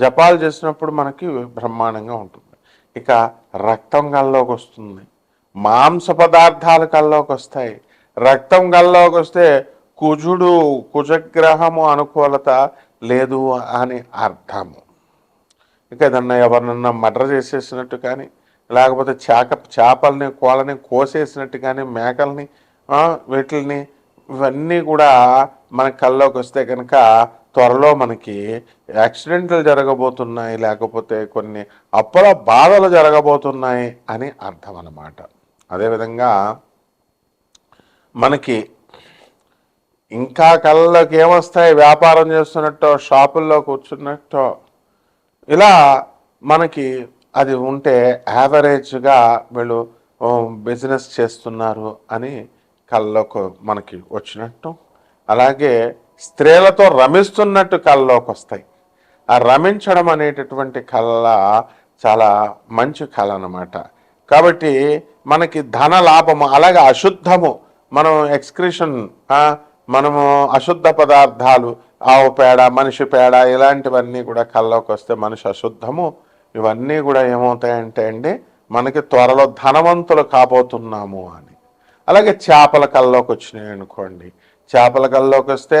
జపాలు చేసినప్పుడు మనకి బ్రహ్మాండంగా ఉంటుంది. ఇక రక్తం గల్లోకి వస్తుంది. మాంస పదార్థాలు కల్లోకి వస్తాయి. రక్తం గల్లోకి వస్తే కుజుడు కుజగ్రహము అనుకూలత లేదు అని అర్థము. ఇక ఏదన్నా ఎవరినన్నా మర్డర్ చేసేసినట్టు కానీ లేకపోతే చేక చేపల్ని కోళ్ళని కోసేసినట్టు కానీ మేకల్ని వీటిల్ని ఇవన్నీ కూడా మన కల్లోకి వస్తే కనుక త్వరలో మనకి యాక్సిడెంట్లు జరగబోతున్నాయి లేకపోతే కొన్ని అప్పుల బాధలు జరగబోతున్నాయి అని అర్థం అన్నమాట. అదేవిధంగా మనకి ఇంకా కళ్ళకి ఏమొస్తాయి? వ్యాపారం చేస్తున్నట్టో షాపుల్లో కూర్చున్నట్టో ఇలా మనకి అది ఉంటే యావరేజ్గా వీళ్ళు బిజినెస్ చేస్తున్నారు అని కళ్ళకు మనకి వచ్చినట్టు. అలాగే స్త్రీలతో రమిస్తున్నట్టు కళ్ళలోకి వస్తాయి ఆ రమించడం అనేటటువంటి కళ చాలా మంచి కళ అనమాట కాబట్టి మనకి ధన లాభము అలాగే అశుద్ధము. మనం ఎక్స్క్రిషన్ మనము అశుద్ధ పదార్థాలు ఆవు పేడ మనిషి పేడ ఇలాంటివన్నీ కూడా కళ్ళలోకి వస్తే మనిషి అశుద్ధము. ఇవన్నీ కూడా ఏమవుతాయంటే అండి మనకి త్వరలో ధనవంతులు కాబోతున్నాము అని. అలాగే చేపల కళ్ళలోకి వచ్చినాయి అనుకోండి. చేపల కళ్ళలోకి వస్తే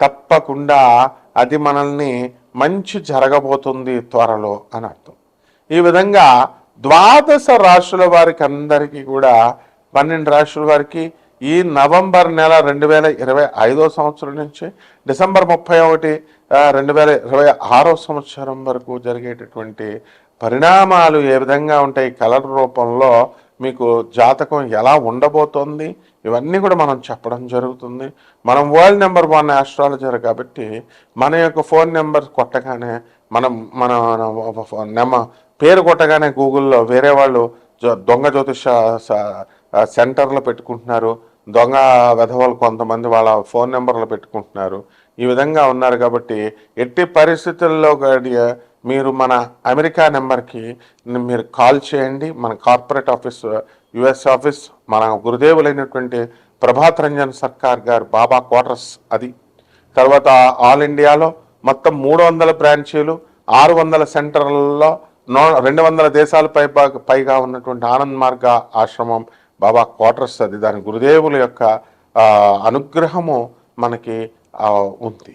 తప్పకుండా అది మనల్ని మంచి జరగబోతుంది త్వరలో అని అర్థం. ఈ విధంగా ద్వాదశ రాశుల వారికి అందరికీ కూడా పన్నెండు రాశుల వారికి ఈ నవంబర్ నెల రెండు వేల ఇరవై ఐదో సంవత్సరం నుంచి డిసెంబర్ ముప్పై ఒకటి రెండు వేల ఇరవై ఆరో సంవత్సరం వరకు జరిగేటటువంటి పరిణామాలు ఏ విధంగా ఉంటాయి కలర్ రూపంలో మీకు జాతకం ఎలా ఉండబోతోంది? ఇవన్నీ కూడా మనం చెప్పడం జరుగుతుంది. మనం వరల్డ్ నెంబర్ వన్ ఆస్ట్రాలజర్ కాబట్టి మన యొక్క ఫోన్ నెంబర్ కొట్టగానే మనం మన నెమ పేరు కొట్టగానే గూగుల్లో వేరే వాళ్ళు దొంగ జ్యోతిష స- సెంటర్లు పెట్టుకుంటున్నారు. దొంగ వెధవలు కొంతమంది వాళ్ళ ఫోన్ నెంబర్లు పెట్టుకుంటున్నారు. ఈ విధంగా ఉన్నారు కాబట్టి ఎట్టి పరిస్థితుల్లో గడి- మీరు మన అమెరికా నెంబర్కి మీరు కాల్ చేయండి. మన కార్పొరేట్ ఆఫీస్ యుఎస్ ఆఫీస్ మన గురుదేవులైనటువంటి ప్రభాత్ రంజన్ సర్కార్ గారు బాబా క్వార్టర్స్ అది. తర్వాత ఆల్ ఇండియాలో మొత్తం మూడు వందల బ్రాంచీలు ఆరు వందల సెంటర్లలో నో రెండు వందల దేశాల పై పైగా ఉన్నటువంటి ఆనంద్ మార్గ ఆశ్రమం బాబా క్వార్టర్స్ అది. దాని గురుదేవుల యొక్క అనుగ్రహము మనకి ఉంది.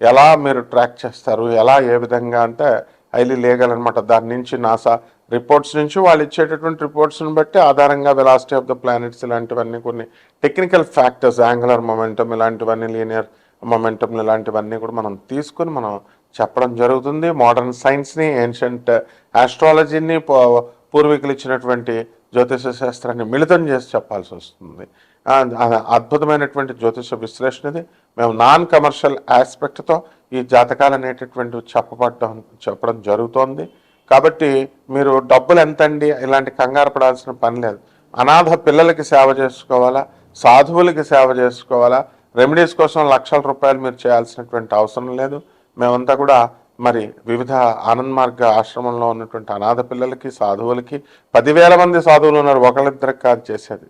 ఎలా మీరు ట్రాక్ చేస్తారు ఎలా ఏ విధంగా అంటే హైలీ లీగల్ అనమాట దాని నుంచి నాసా రిపోర్ట్స్ నుంచి వాళ్ళు ఇచ్చేటటువంటి రిపోర్ట్స్ని బట్టి ఆధారంగా వెలాసిటీ ఆఫ్ ద ప్లానెట్స్ ఇలాంటివన్నీ కొన్ని టెక్నికల్ ఫ్యాక్టర్స్ యాంగులర్ మొమెంటం ఇలాంటివన్నీ లీనియర్ మొమెంటం ఇలాంటివన్నీ కూడా మనం తీసుకుని మనం చెప్పడం జరుగుతుంది. మోడర్న్ సైన్స్ని ఏన్షంట్ ఆస్ట్రాలజీని పూర్వీకులు ఇచ్చినటువంటి జ్యోతిష శాస్త్రాన్ని మిళితం చేసి చెప్పాల్సి వస్తుంది. అద్భుతమైనటువంటి జ్యోతిష విశ్లేషణది. మేము నాన్ కమర్షియల్ ఆస్పెక్ట్తో ఈ జాతకాలు అనేటటువంటి చెప్పబడడం చెప్పడం జరుగుతోంది. కాబట్టి మీరు డబ్బులు ఎంతండి? ఇలాంటి కంగారు పడాల్సిన పని లేదు. అనాథ పిల్లలకి సేవ చేసుకోవాలా? సాధువులకి సేవ చేసుకోవాలా? రెమెడీస్ కోసం లక్షల రూపాయలు మీరు చేయాల్సినటువంటి అవసరం లేదు. మేమంతా కూడా మరి వివిధ ఆనంద్ మార్గ ఆశ్రమంలో ఉన్నటువంటి అనాథ పిల్లలకి సాధువులకి పదివేల మంది సాధువులు ఉన్నారు. ఒకళ్ళిద్దరికి కాదు చేసేది.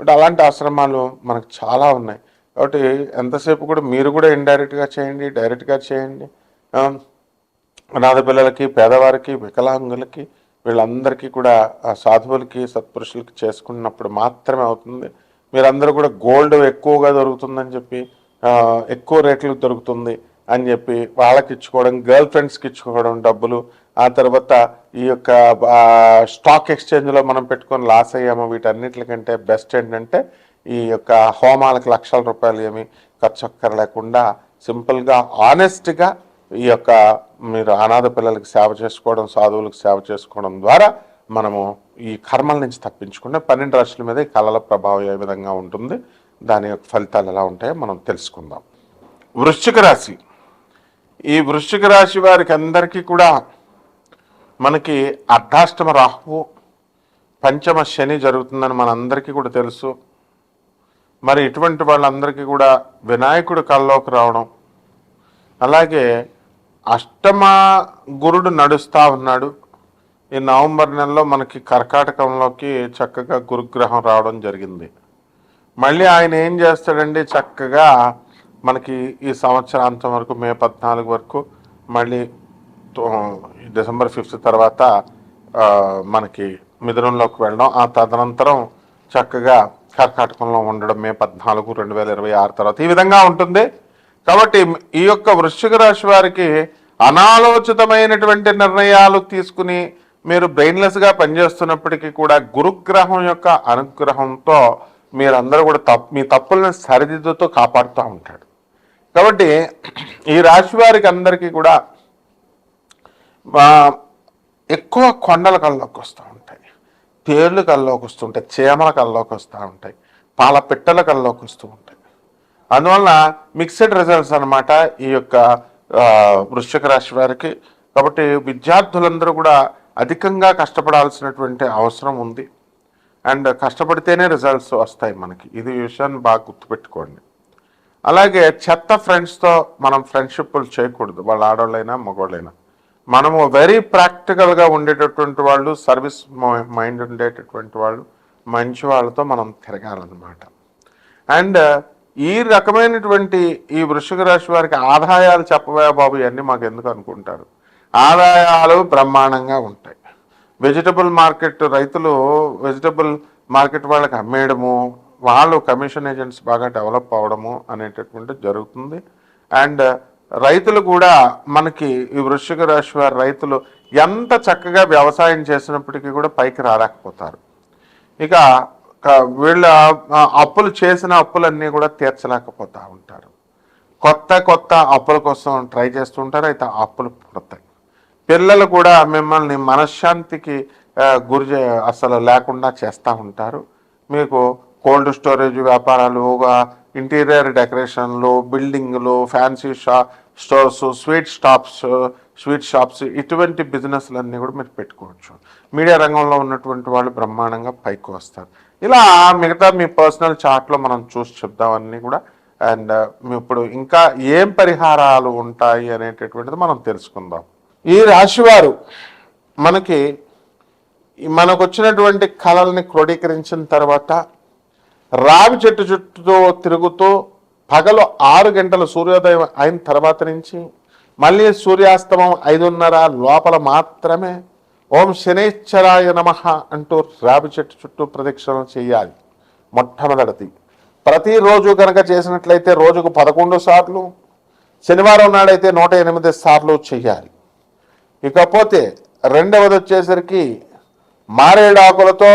అలాంటి ఆశ్రమాలు మనకు చాలా ఉన్నాయి. కాబట్టి ఎంతసేపు కూడా మీరు కూడా ఇండైరెక్ట్గా చేయండి డైరెక్ట్గా చేయండి. ఆ, అనాథ పిల్లలకి పేదవారికి వికలాంగులకి వీళ్ళందరికీ కూడా ఆ సాధువులకి సత్పురుషులకి చేసుకున్నప్పుడు మాత్రమే అవుతుంది. మీరందరూ కూడా గోల్డ్ ఎక్కువగా దొరుకుతుందని చెప్పి ఎక్కువ రేట్లు దొరుకుతుంది అని చెప్పి వాళ్ళకి ఇచ్చుకోవడం గర్ల్ ఫ్రెండ్స్కి ఇచ్చుకోవడం డబ్బులు. ఆ తర్వాత ఈ యొక్క స్టాక్ ఎక్స్చేంజ్లో మనం పెట్టుకొని లాస్ అయ్యాము వీటన్నిటికంటే బెస్ట్ ఏంటంటే ఈ యొక్క హోమాలకు లక్షల రూపాయలు ఏమి ఖర్చు అక్కర్లేకుండా సింపుల్గా ఆనెస్ట్గా ఈ యొక్క మీరు అనాథ పిల్లలకి సేవ చేసుకోవడం సాధువులకు సేవ చేసుకోవడం ద్వారా మనము ఈ కర్మల నుంచి తప్పించుకుంటే పన్నెండు రాశుల మీద ఈ కళల ప్రభావం ఏ విధంగా ఉంటుంది దాని యొక్క ఫలితాలు ఎలా ఉంటాయో మనం తెలుసుకుందాం. వృశ్చిక రాశి. ఈ వృశ్చిక రాశి వారికి అందరికీ కూడా మనకి అర్ధాష్టమ రాహువు పంచమ శని జరుగుతుందని మనందరికీ కూడా తెలుసు. మరి ఇటువంటి వాళ్ళందరికీ కూడా వినాయకుడు కల్లోకి రావడం. అలాగే అష్టమ గురుడు నడుస్తూ ఉన్నాడు. ఈ నవంబర్ నెలలో మనకి కర్కాటకంలోకి చక్కగా గురుగ్రహం రావడం జరిగింది. మళ్ళీ ఆయన ఏం చేస్తాడండి? చక్కగా మనకి ఈ సంవత్సరాంతం వరకు మే పద్నాలుగు వరకు మళ్ళీ డిసెంబర్ ఫిఫ్త్ తర్వాత మనకి మిథునంలోకి వెళ్ళడం. ఆ తదనంతరం చక్కగా కర్కాటకంలో ఉండడం మే పద్నాలుగు రెండు వేల ఇరవై ఆరు తర్వాత ఈ విధంగా ఉంటుంది. కాబట్టి ఈ యొక్క వృశ్చిక రాశి వారికి అనాలోచితమైనటువంటి నిర్ణయాలు తీసుకుని మీరు బ్రెయిన్లెస్గా పనిచేస్తున్నప్పటికీ కూడా గురుగ్రహం యొక్క అనుగ్రహంతో మీరందరూ కూడా తప్పు మీ తప్పులను సరిదిద్దుతో కాపాడుతూ ఉంటాడు కాబట్టి ఈ రాశి వారికి అందరికీ కూడా ఎక్కువ కొండల కళ్ళకి వస్తూ ఉంటాయి. తేళ్ళు కల్లోకి వస్తుంటాయి చీమల కల్లోకి వస్తూ ఉంటాయి పాల పిట్టల కల్లోకి వస్తూ ఉంటాయి. అందువలన మిక్స్డ్ రిజల్ట్స్ అనమాట ఈ యొక్క వృశ్చిక రాశి వారికి. కాబట్టి విద్యార్థులందరూ కూడా అధికంగా కష్టపడాల్సినటువంటి అవసరం ఉంది. అండ్ కష్టపడితేనే రిజల్ట్స్ వస్తాయి మనకి. ఇది విషయాన్ని బాగా గుర్తుపెట్టుకోండి. అలాగే చెత్త ఫ్రెండ్స్తో మనం ఫ్రెండ్షిప్లు చేయకూడదు. వాళ్ళ ఆడవాళ్ళైనా మగవాళ్ళైనా మనము వెరీ ప్రాక్టికల్గా ఉండేటటువంటి వాళ్ళు సర్వీస్ మైండ్ ఉండేటటువంటి వాళ్ళు మంచి వాళ్ళతో మనం తిరగాలన్నమాట. అండ్ uh, ఈ రకమైనటువంటి ఈ వృషిక రాశి వారికి ఆదాయాలు చెప్పవా బాబు ఇవన్నీ మాకు ఎందుకు అనుకుంటారు? ఆదాయాలు బ్రహ్మాండంగా ఉంటాయి. వెజిటబుల్ మార్కెట్ రైతులు వెజిటబుల్ మార్కెట్ వాళ్ళకి అమ్మేయడము వాళ్ళు కమిషన్ ఏజెంట్స్ బాగా డెవలప్ అవడము అనేటటువంటి జరుగుతుంది. అండ్ రైతులు కూడా మనకి ఈ వృశ్చిక రాశి వారి రైతులు ఎంత చక్కగా వ్యవసాయం చేసినప్పటికీ కూడా పైకి రాలేకపోతారు. ఇక వీళ్ళ అప్పులు చేసిన అప్పులన్నీ కూడా తీర్చలేకపోతూ ఉంటారు. కొత్త కొత్త అప్పుల కోసం ట్రై చేస్తుంటారు అయితే అప్పులు పుడతాయి. పిల్లలు కూడా మిమ్మల్ని మనశ్శాంతికి గురి అసలు లేకుండా చేస్తూ ఉంటారు. మీకు కోల్డ్ స్టోరేజ్ వ్యాపారాలు ఇంటీరియర్ డెకరేషన్లు బిల్డింగ్లు fancy Shah stores sweet stops sweet shops ఇటువంటి బిజినెస్లన్నీ కూడా మీరు పెట్టుకోవచ్చు. మీడియా రంగంలో ఉన్నటువంటి వాళ్ళు బ్రహ్మాండంగా పైకి వస్తారు. ఇలా మిగతా మీ పర్సనల్ చార్ట్లో మనం చూసి చెప్దామన్నీ కూడా. అండ్ ఇప్పుడు ఇంకా ఏం పరిహారాలు ఉంటాయి అనేటటువంటిది మనం తెలుసుకుందాం. ఈ రాశివారు మనకి మనకు వచ్చినటువంటి కళల్ని క్రోడీకరించిన తర్వాత రావి చెట్టు చుట్టూ తిరుగుతూ పగలు ఆరు గంటల సూర్యోదయం అయిన తర్వాత నుంచి మళ్ళీ సూర్యాస్తమం ఐదున్నర లోపల మాత్రమే ఓం శనేశ్వరాయ నమ అంటూ రావి చెట్టు చుట్టూ ప్రదక్షిణలు చేయాలి. మొట్టమొదటిది. ప్రతిరోజు కనుక చేసినట్లయితే రోజుకు పదకొండు సార్లు శనివారం నాడైతే నూట ఎనిమిది సార్లు చేయాలి. ఇకపోతే రెండవది వచ్చేసరికి మారేడాకులతో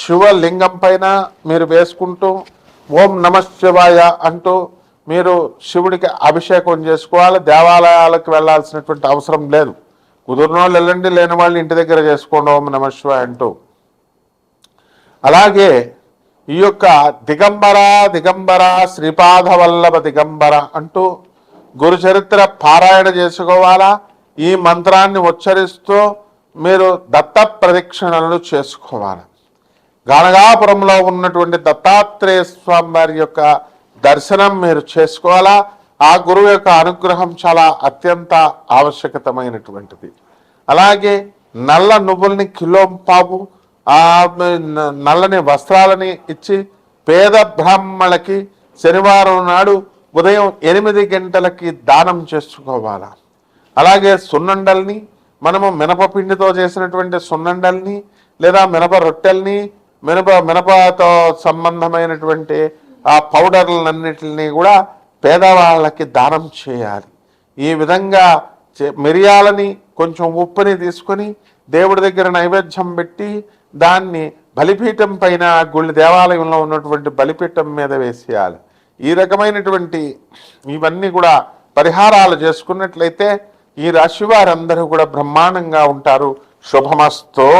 శివలింగం పైన మీరు వేసుకుంటూ ఓం నమ శివాయ అంటూ మీరు శివుడికి అభిషేకం చేసుకోవాలి దేవాలయాలకు వెళ్ళాల్సినటువంటి అవసరం లేదు. కుదిరిన వాళ్ళు వెళ్ళండి లేని వాళ్ళు ఇంటి దగ్గర చేసుకోండి ఓం నమ శివాయ అంటూ. అలాగే ఈ యొక్క దిగంబర దిగంబర శ్రీపాద వల్లభ దిగంబర అంటూ గురు చరిత్ర పారాయణ చేసుకోవాలా? ఈ మంత్రాన్ని ఉచ్చరిస్తూ మీరు దత్త ప్రదక్షిణలను చేసుకోవాలి? గానగాపురంలో ఉన్నటువంటి దత్తాత్రేయ స్వామి వారి యొక్క దర్శనం మీరు చేసుకోవాలా? ఆ గురువు యొక్క అనుగ్రహం చాలా అత్యంత ఆవశ్యకతమైనటువంటిది. అలాగే నల్ల నువ్వుల్ని కిలో పాపు ఆ నల్లని వస్త్రాలని ఇచ్చి పేద బ్రాహ్మణులకి శనివారం నాడు ఉదయం ఎనిమిది గంటలకి దానం చేసుకోవాలా? అలాగే సున్నండల్ని మనము మినప పిండితో చేసినటువంటి సున్నండల్ని లేదా మినప రొట్టెల్ని మినప మినపతో సంబంధమైనటువంటి ఆ పౌడర్లన్నిటిని కూడా పేదవాళ్ళకి దానం చేయాలి. ఈ విధంగా చే- మిరియాలని కొంచెం ఉప్పుని తీసుకొని దేవుడి దగ్గర నైవేద్యం పెట్టి దాన్ని బలిపీఠం పైన గుళ్ళ దేవాలయంలో ఉన్నటువంటి బలిపీఠం మీద వేసేయాలి. ఈ రకమైనటువంటి ఇవన్నీ కూడా పరిహారాలు చేసుకున్నట్లయితే ఈ రాశి వారందరూ కూడా బ్రహ్మాండంగా ఉంటారు. శుభమస్తో.